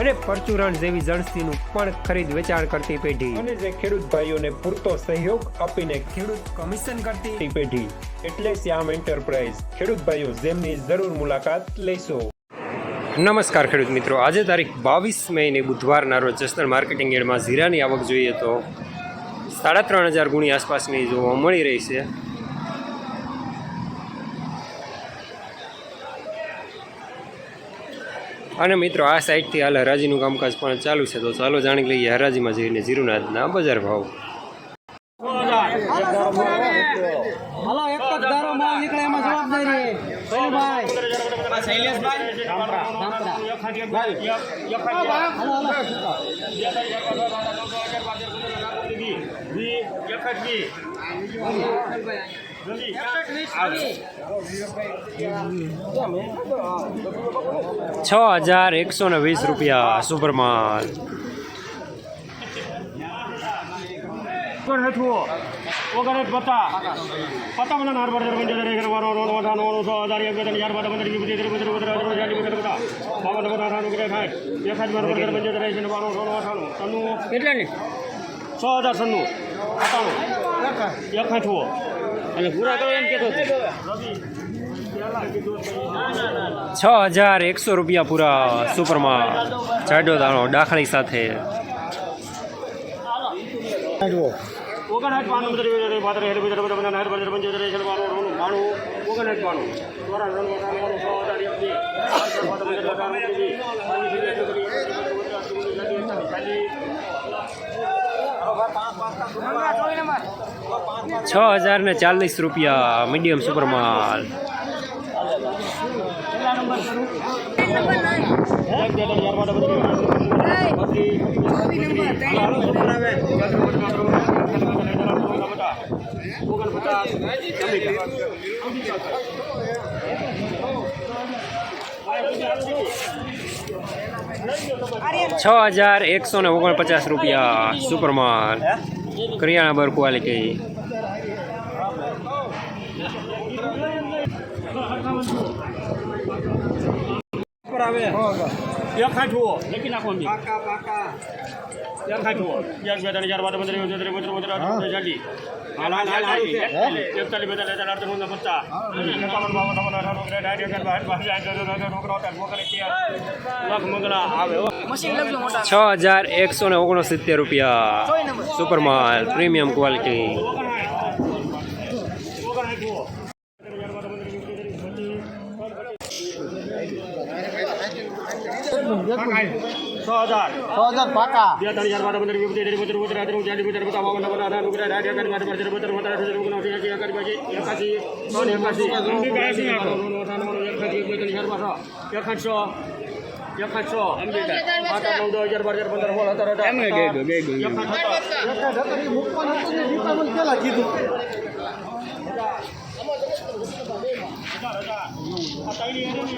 અને પરચુરણ જેવી જણસીનું પણ ખરીદ વેચાણ કરતી પેઢી. અને જે ખેડૂત ભાઈઓને પૂરતો સહયોગ આપીને ખેડૂત કમિશન કરતી પેઢી. એટલે શ્યામ એન્ટરપ્રાઇઝ. ખેડૂત ભાઈઓ જેમની જરૂર મુલાકાત લેશો. નમસ્કાર ખેડૂત મિત્રો. આજે તારીખ બાવીસ મેને બુધવારના રોજ જસનલ માર્કેટિંગ એડમાં જીરાની આવક જોઈએ તો સાડા ત્રણ હજાર ગુણી આસપાસની જોવા મળી રહી છે. અને મિત્રો આ સાઈડથી હાલ હરાજીનું કામકાજ પણ ચાલુ છે. તો ચાલો જાણી લઈએ હરાજીમાં જઈને જીરુનાથના બજાર ભાવ. હલો એક જ ધારો માલ નીકળે એમાં જવાબદારી. શૈલેષભાઈ છ હજાર એકસો ને વીસ રૂપિયા સુપરમાલ ઓગણેસ પતા પતા મને નાર પર જરબન જરે ગર વારો હજાર એક યાર બાદ બંદર વિપતિ ત્રિપતિ ત્રિપતિ ત્રિપતિ જાલી બેતન પતા બાવન પતા રાનો કે થાય એક જ વારો હજાર સન્નુ અતાણું એક આઠવો અને પૂરા કરો એમ કેતો છ હજાર એકસો રૂપિયા પૂરા સુપરમાં જાડો દાણો દાખલી સાથે. ઓગણસાઠ પાનું પાત્ર બીજર બધા ઓગણસાઠ પાનું દ્વારા વાળો સો હજાર પાત્ર બંદર લગાડો કી છ હજાર ને ચાલીસ રૂપિયા મીડિયમ પાંચ બધા છ હજાર એકસો ને ઓગણપચાસ રૂપિયા સુપરમાલ. કરિયાણા બર ક્વોલિટી એક ખાઠવો લખી નાખો અમી પાકા પાકા એક ખાઠવો એક બે ત્રણ ચાર પાંચ પંદર વીસ ત્રીસ બત્રીસ બત્રીસ ચાલી હાલ હાલ હાલ હાલ એકતાલીસ બેતાલીસ ત્રણ આઠ નવ પચાસ એકાવન બાવન બાવન અઠાણું ત્રણ આઠ અગિયાર બાર બાર આઠ નવ નવ મોકલે ત્યાં લાખ મંગળા આવે હો છ હજાર એકસો ને ઓગણસિત્તેર રૂપિયા સુપરમાલ પ્રીમિયમ ક્વોલિટી સો હજાર સો હજાર પાકા બે ત્રણ ચાર પાંચ પંદર વીસ ત્રીસ બત્રીસ બત્રીસ ત્રણ ચાલીસ પચાસ પચાસ બાવન બાવન અઠાણું ઓગણસાઠ આઠ અગિયાર બાર બાર તેર બત્રીસ બત્રીસ અઠાસી ઓગણસી એંસી એકાસી બાસી એકાસી સો ને એકાસી એકાસી અઠાણું એકાસી એક બે ત્રણ ચાર પાંચ એકાઠસો એકાઠસો પાંચ નવ દસ અગિયાર બાર તેર પંદર સોળ સત્તર અઢાર પેલા કીધું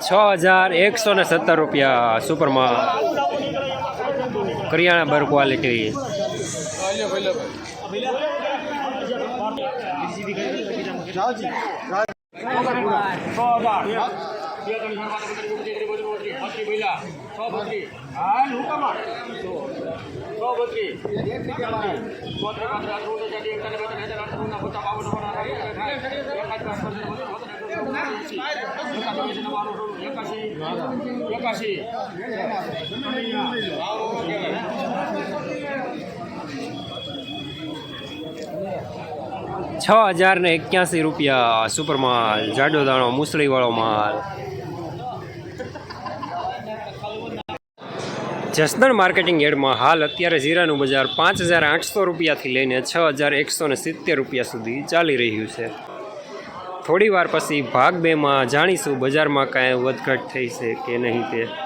છ હજાર એકસો ને સત્તર રૂપિયા સુપરમાં કરિયાણા બર ક્વોલિટી સો એકાસી છ હજાર ને એક્યાસી રૂપિયા સુપર માલ, જાડો દાણો મુસળીવાળો માલ. જસદણ માર્કેટિંગ એડમાં હાલ અત્યારે જીરાનું બજાર પાંચ હજાર આઠસો રૂપિયાથી લઈને છ હજાર એકસો ને સિત્તેર રૂપિયા સુધી ચાલી રહ્યું છે. થોડી વાર પછી ભાગ બેમાં જાણીશું બજારમાં કાંઈ વધઘટ થઈ છે કે નહીં તે.